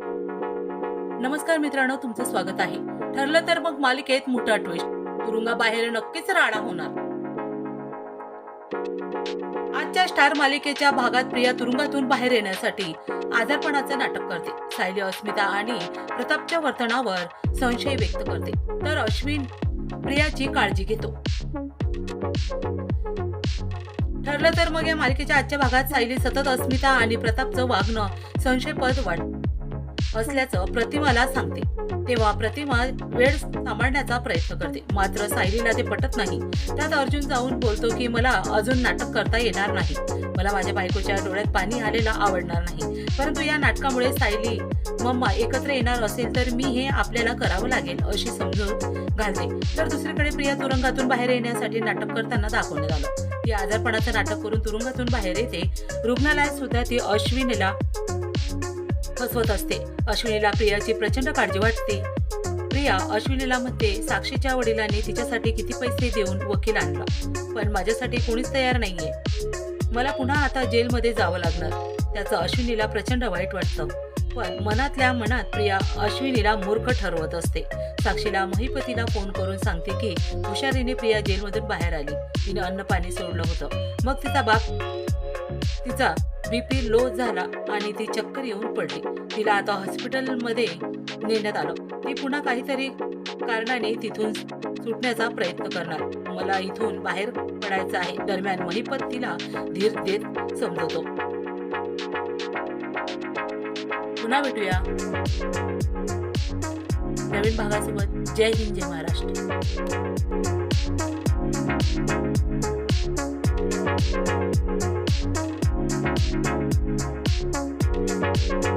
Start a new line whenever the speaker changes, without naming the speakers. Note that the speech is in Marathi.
नमस्कार मित्रांनो तुमचं स्वागत आहे. ठरलं तर मग मालिकेत मोठा ट्विस्ट तुरुंगाबाहेर नक्कीच राडा होणार. आजच्या स्टार मालिकेच्या भागात प्रिया तुरुंगातून बाहेर येण्यासाठी आजारपणाचं नाटक करते. सायली अस्मिता आणि प्रतापच्या वर्तनावर संशय व्यक्त करते. तर अश्विन प्रियाची काळजी घेतो. ठरलं तर मग या मालिकेच्या आजच्या भागात सायली सतत अस्मिता आणि प्रतापचं वागणं संशयपद वाढ असल्याचं प्रतिमाला सांगते. तेव्हा प्रतिमा वेळ सांभाळण्याचा प्रयत्न करते. मात्र सायलीला ते पटत नाही. त्यात अर्जुन जाऊन बोलतो की मला अजून नाटक करता येणार नाही. मला माझ्या बायकोच्या डोळ्यात पाणी आलेलं आवडणार नाही. परंतु या नाटकामुळे सायली मम्मा एकत्र येणार असेल तर मी हे आपल्याला करावं लागेल अशी समजूत घालते. तर दुसरीकडे प्रिया तुरुंगातून बाहेर येण्यासाठी नाटक करताना दाखवण्यात आलं. ती आजारपणाचं नाटक करून तुरुंगातून बाहेर येते. रुग्णालयात सुद्धा ती अश्विनीला फसवत असते. अश्विनीला प्रियाची प्रचंड काळजी वाटते. प्रिया अश्विनीला म्हणते साक्षीच्या वडिलांनी तिच्यासाठी किती पैसे देऊन वकील आणला. पण माझ्यासाठी कोणीच तयार नाहीये. मला पुन्हा आता जेलमध्ये जावं लागणार. त्याचं अश्विनीला प्रचंड वाईट वाटतं. पण मनातल्या मनात प्रिया अश्विनीला मूर्ख ठरवत असते. साक्षीला महिपतीला फोन करून सांगते की हुशारीने प्रिया जेलमधून बाहेर आली. तिने अन्न पाणी सोडलं होतं. मग तिचा बाप तिचा बीपी लो झाला आणि ती चक्कर येऊन पडली. तिला आता हॉस्पिटलमध्ये नेण्यात आलं. ती पुन्हा काहीतरी कारणाने तिथून सुटण्याचा प्रयत्न करणार. मला इथून बाहेर पडायचं आहे. दरम्यान महिपत तिला धीर देत समजवतो. पुन्हा भेटूया. नवीन भागासोबत. जय हिंद जय महाराष्ट्र. Thank you.